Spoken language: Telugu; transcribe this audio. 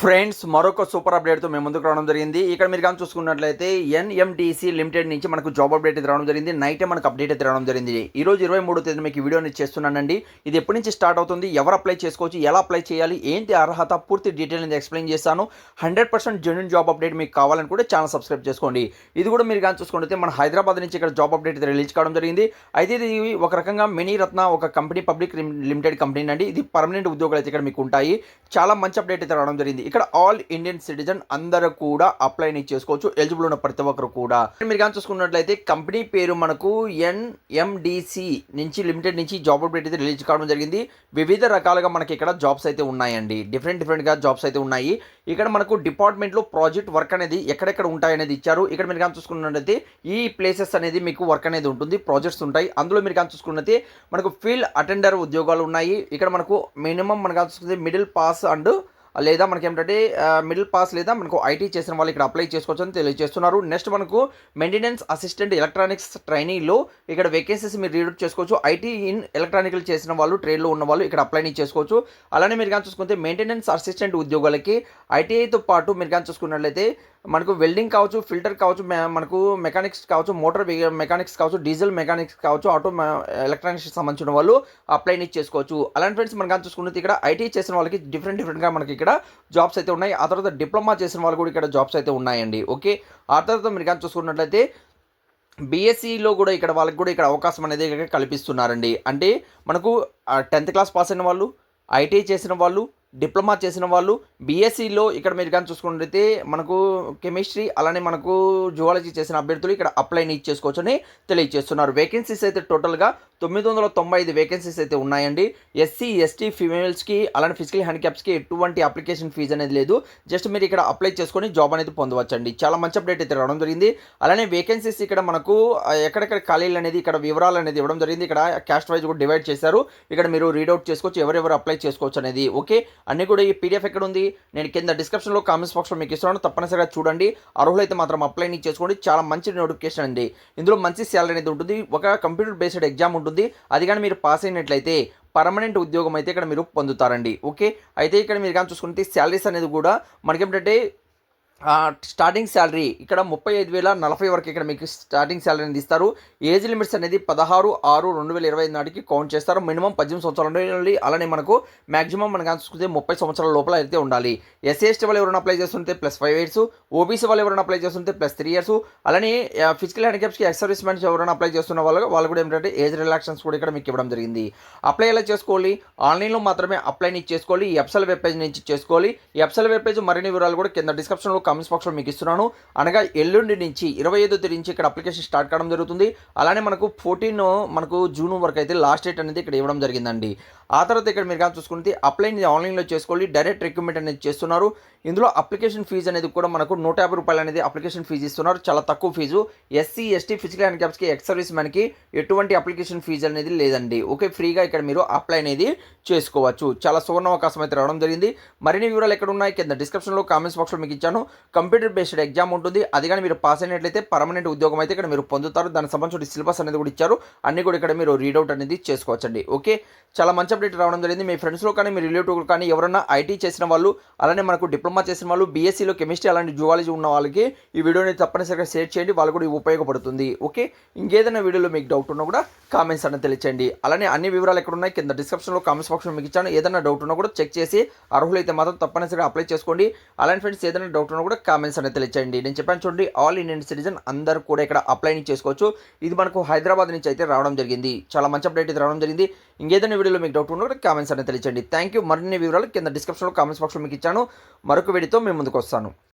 ఫ్రెండ్స్ మరొక సూపర్ అప్డేట్తో మేము ముందుకు రావడం జరిగింది. ఇక్కడ మీరు కానీ చూసుకున్నట్లయితే ఎన్ఎండిసి లిమిటెడ్ నుంచి మనకు జాబ్ అప్డేట్ అయితే రావడం జరిగింది. నైట్ మనకు అప్డేట్ అయితే రావడం జరిగింది. ఈ రోజు ఇరవై మూడో తేదీ మీకు వీడియోని చేస్తున్నానండి. ఇది ఎప్పటి నుంచి స్టార్ట్ అవుతుంది? ఎవరు అప్లై చేసుకోవచ్చు? ఎలా అప్లై చేయాలి? ఏంటి అర్హత? పూర్తి డీటెయిల్ అనేది ఎక్స్ప్లెయిన్ చేస్తాను. Hundred percent genuine job update మీకు కావాలని కూడా ఛానల్ సబ్స్క్రైబ్ చేసుకోండి. ఇది కూడా మీరు కానీ చూసుకుంటే మన హైదరాబాద్ నుంచి ఇక్కడ జాబ్ అప్డేట్ అయితే రిలీజ్ కావడం జరిగింది. అయితే ఇది ఒక రకంగా మినీ రత్న ఒక కంపెనీ పబ్లిక్ లిమిటెడ్ కంపెనీ అండి. ఇది పర్మనెంట్ ఉద్యోగాలు అయితే ఇక్కడ మీకు ఉంటాయి. చాలా మంచి అప్డేట్ అయితే రావడం జరిగింది. ఇక్కడ ఆల్ ఇండియన్ సిటిజన్ అందరూ కూడా అప్లై చేసుకోవచ్చు ఎలిజిబుల్ ఉన్న ప్రతి ఒక్కరు కూడా. మీరు కానీ చూసుకున్నట్లయితే కంపెనీ పేరు మనకు ఎన్ఎండిసి నుంచి లిమిటెడ్ నుంచి జాబ్ అప్డేట్ అయితే రిలీజ్ కావడం జరిగింది. వివిధ రకాలుగా మనకి ఇక్కడ జాబ్స్ అయితే ఉన్నాయండి. డిఫరెంట్ డిఫరెంట్గా జాబ్స్ అయితే ఉన్నాయి. ఇక్కడ మనకు డిపార్ట్మెంట్లో ప్రాజెక్ట్ వర్క్ అనేది ఎక్కడెక్కడ ఉంటాయనేది ఇచ్చారు. ఇక్కడ మీరు కానీ చూసుకున్నట్లయితే ఈ ప్లేసెస్ అనేది మీకు వర్క్ అనేది ఉంటుంది ప్రాజెక్ట్స్ ఉంటాయి. అందులో మీరు కానీ చూసుకున్నట్లయితే మనకు ఫీల్డ్ అటెండర్ ఉద్యోగాలు ఉన్నాయి. ఇక్కడ మనకు మినిమం మనకు చూసుకుంటే మిడిల్ పాస్ అండ్ లేదా మనకి ఏంటంటే మిడిల్ పాస్ లేదా మనకు ఐటీ చేసిన వాళ్ళు ఇక్కడ అప్లై చేసుకోవచ్చు అని తెలియజేస్తున్నారు. నెక్స్ట్ మనకు మెయింటెనెన్స్ అసిస్టెంట్ ఎలక్ట్రానిక్స్ ట్రైనింగ్లో ఇక్కడ వేకెన్సీస్ మీరు రీడౌట్ చేసుకోవచ్చు. ఐటీ ఇన్ ఎలక్ట్రానికల్ చేసిన వాళ్ళు ట్రేడ్లో ఉన్న వాళ్ళు ఇక్కడ అప్లై చేసుకోవచ్చు. అలానే మీరు కానీ చూసుకుంటే మెయింటెనెన్స్ అసిస్టెంట్ ఉద్యోగాలకి ఐటీఐతో పాటు మీరు కానీ చూసుకున్నట్లయితే మనకు వెల్డింగ్ కావచ్చు ఫిల్టర్ కావచ్చు మనకు మెకానిక్స్ కావచ్చు మోటార్ మెకానిక్స్ కావచ్చు డీజిల్ మెకానిక్స్ కావచ్చు ఆటో ఎలక్ట్రానిక్స్ సంబంధించిన వాళ్ళు అప్లై చేసుకోవచ్చు. అలాంటి ఫ్రెండ్స్ మనం కానీ చూసుకుంటే ఇక్కడ ఐటీ చేసిన వాళ్ళకి డిఫరెంట్ డిఫరెంట్గా మనకి ఇక్కడ ఇక్కడ జాబ్స్ అయితే ఉన్నాయి. ఆ తర్వాత డిప్లొమా చేసిన వాళ్ళు కూడా ఇక్కడ జాబ్స్ అయితే ఉన్నాయండి. ఓకే? ఆ తర్వాత మీరు కానీ చూసుకున్నట్లయితే బీఎస్సీలో కూడా ఇక్కడ వాళ్ళకి కూడా ఇక్కడ అవకాశం అనేది కల్పిస్తున్నారండి. అంటే మనకు టెన్త్ క్లాస్ పాస్ అయిన వాళ్ళు ఐటీ చేసిన వాళ్ళు డిప్లొమా చేసిన వాళ్ళు బీఎస్సీలో ఇక్కడ మీరు కానీ చూసుకున్నట్లయితే మనకు కెమిస్ట్రీ అలానే మనకు జువాలజీ చేసిన అభ్యర్థులు ఇక్కడ అప్లై చేసుకోవచ్చు చేసుకోవచ్చని తెలియజేస్తున్నారు. వేకెన్సీస్ అయితే టోటల్గా తొమ్మిది వందల తొంభై ఐదు వేకెన్సీస్ అయితే ఉన్నాయండి. ఎస్సీ ఎస్టీ ఫీమేల్స్కి అలానే ఫిజికల్ హ్యాండిక్యాప్స్కి ఎటువంటి అప్లికేషన్ ఫీజు అనేది లేదు. జస్ట్ మీరు ఇక్కడ అప్లై చేసుకొని జాబ్ అనేది పొందవచ్చండి. చాలా మంచి అప్డేట్ అయితే రావడం జరిగింది. అలానే వేకెన్సీస్ ఇక్కడ మనకు ఎక్కడెక్కడ ఖాళీలు అనేది ఇక్కడ వివరాలు అనేది ఇవ్వడం జరిగింది. ఇక్కడ క్యాస్ట్ వైజ్ కూడా డివైడ్ చేశారు. ఇక్కడ మీరు రీడౌట్ చేసుకోవచ్చు ఎవరెవరు అప్లై చేసుకోవచ్చు అనేది. ఓకే అన్ని కూడా ఈ పీడిఎఫ్ ఎక్కడ ఉంది? నేను కింద డిస్క్రిప్షన్లో కామెంట్స్ బాక్స్లో మీకు ఇస్తున్నాను. తప్పనిసరిగా చూడండి. అర్హులైతే మాత్రం అప్లై చేసుకోండి. చాలా మంచి నోటిఫికేషన్ అండి. ఇందులో మంచి శాలరీ అనేది ఉంటుంది. ఒక కంప్యూటర్ బేస్డ్ ఎగ్జామ్ ఉంటుంది. అది కానీ మీరు పాస్ అయినట్లయితే పర్మనెంట్ ఉద్యోగం అయితే ఇక్కడ మీరు పొందుతారండి. ఓకే అయితే ఇక్కడ మీరు కానీ చూసుకుంటే శాలరీస్ అనేది కూడా మనకేమిటంటే స్టార్టింగ్ శాలరీ ఇక్కడ ముప్పై ఐదు వేల నలభై వరకు ఇక్కడ మీకు స్టార్టింగ్ శాలరీ అనేది ఇస్తారు. ఏజ్ లిమిట్స్ అనేది పదహారు ఆరు రెండు వేల ఇరవై ఐదు నాటికి కౌంట్ చేస్తారు. మినిమం పద్దెనిమిది సంవత్సరాల ఉండాలి. అలానే మనకు మాక్సిమం మనం కానీ చూసుకుంటే ముప్పై సంవత్సరాల లోపల అయితే ఉండాలి. ఎస్సీ ఎస్టీ వాళ్ళు ఎవరైనా అప్లై చేస్తుంటే ప్లస్ ఫైవ్ ఇయర్స్ ఓబీసీ వాళ్ళు ఎవరైనా అప్లై చేస్తుంటే ప్లస్ త్రీ ఇయర్స్ అలానే ఫిజికల్ హ్యాండిక్యాప్స్కి ఎక్స్ సర్వీస్ మ్యాన్స్ ఎవరైనా అప్లై చేస్తున్న వాళ్ళు వాళ్ళు కూడా ఏంటంటే ఏజ్ రిలాక్షన్స్ కూడా ఇక్కడ మీకు ఇవ్వడం జరిగింది. అప్లై ఎలా చేసుకోవాలి? ఆన్లైన్లో మాత్రమే అప్లై నుంచి చేసుకోవాలి. ఈ ఎప్సల్ వెబ్ పేజ్ నుంచి చేసుకోవాలి. ఈ ఎప్సల్ వెబ్ పేజ్ మరిన్ని వివరాలు కూడా కింద డిస్క్రిప్షన్లో కామెంట్స్ బాక్స్లో మీకు ఇస్తున్నాను. అనగా ఎల్లుండి నుంచి ఇరవై ఐదో తేదీ నుంచి ఇక్కడ అప్లికేషన్ స్టార్ట్ కావడం జరుగుతుంది. అలానే మనకు ఫోర్టీన్ మనకు జూన్ వరకు అయితే లాస్ట్ డేట్ అనేది ఇక్కడ ఇవ్వడం జరిగిందండి. ఆ తర్వాత ఇక్కడ మీరు కానీ చూసుకుంటే అప్లై ఆన్లైన్లో చేసుకోవాలి డైరెక్ట్ రిక్రూట్మెంట్ అనేది చేస్తున్నారు. ఇందులో అప్లికేషన్ ఫీజు అనేది కూడా మనకు నూట యాభై రూపాయలు అనేది అప్లికేషన్ ఫీజు ఇస్తున్నారు. చాలా తక్కువ ఫీజు ఎస్సీ ఎస్టీ ఫిజికల్ హ్యాండిక్యాప్స్కి ఎక్స్ సర్వీస్ మనకి ఎటువంటి అప్లికేషన్ ఫీజు అనేది లేదండి. ఓకే ఫ్రీగా ఇక్కడ మీరు అప్లై అనేది చేసుకోవచ్చు. చాలా సువర్ణ అవకాశం అయితే రావడం జరిగింది. మరిన్ని వివరాలు ఎక్కడ ఉన్నాయి? కింద డిస్క్రిప్షన్లో కామెంట్స్ బాక్స్లో మీకు ఇచ్చాను. కంప్యూటర్ బేస్డ్ ఎగ్జామ్ ఉంటుంది. అది కానీ మీరు పాస్ అయినట్లయితే పర్మనెంట్ ఉద్యోగం అయితే ఇక్కడ మీరు పొందుతారు. దానికి సంబంధించిన సిలబస్ అనేది కూడా ఇచ్చారు. అన్ని కూడా ఇక్కడ మీరు రీడౌట్ అనేది చేసుకోవచ్చండి. ఓకే? చాలా మంచి అప్డేట్ రావడం జరిగింది. మీ ఫ్రెండ్స్లో కానీ మీ రిలేటివ్ కానీ ఎవరైనా ఐటీ చేసిన వాళ్ళు అలానే మనకు డిప్లొమా చేసిన వాళ్ళు బీఎస్సీలో కెమిస్ట్రీ అలాంటి జువాలజీ ఉన్న వాళ్ళకి ఈ వీడియోని తప్పనిసరిగా షేర్ చేయండి. వాళ్ళు కూడా ఉపయోగపడుతుంది. ఓకే? ఇంకేదైనా వీడియోలో మీకు డౌట్ ఉన్నా కూడా కామెంట్స్ అనేది తెలియచేయండి. అలానే అన్ని వివరాలు ఎక్కడ ఉన్నాయి? కింద డిస్క్రిప్షన్లో కామెంట్స్ బాక్స్లో మీకు ఇచ్చాను. ఏదైనా డౌట్ ఉన్నా కూడా చెక్ చేసి అర్హులైతే మాత్రం తప్పనిసరిగా అప్లై చేసుకోండి. అలాంటి ఫ్రెండ్స్ ఏదైనా డౌట్ ఉన్నా కూడా కామెంట్స్ అనేది తెలియచేయండి. నేను చెప్పాను చూడండి ఆల్ ఇండియన్ సిటిజన్ అందరూ కూడా ఇక్కడ అప్లై చేసుకోవచ్చు. ఇది మనకు హైదరాబాద్ నుంచి అయితే రావడం జరిగింది. చాలా మంచి అప్డేట్ అయితే రావడం జరిగింది. ఇంకేదైనా వీడియోలో మీకు డౌట్ ఉన్నా కూడా కామెంట్స్ అనేది తెలియచేయండి. థ్యాంక్ యూ మరిన్ని వివరాలు కింద డిస్క్రిప్షన్లో కామెంట్స్ బాక్స్లో మీకు ఇచ్చాను. మరొక వీడియోతో మేము ముందుకు వస్తాను.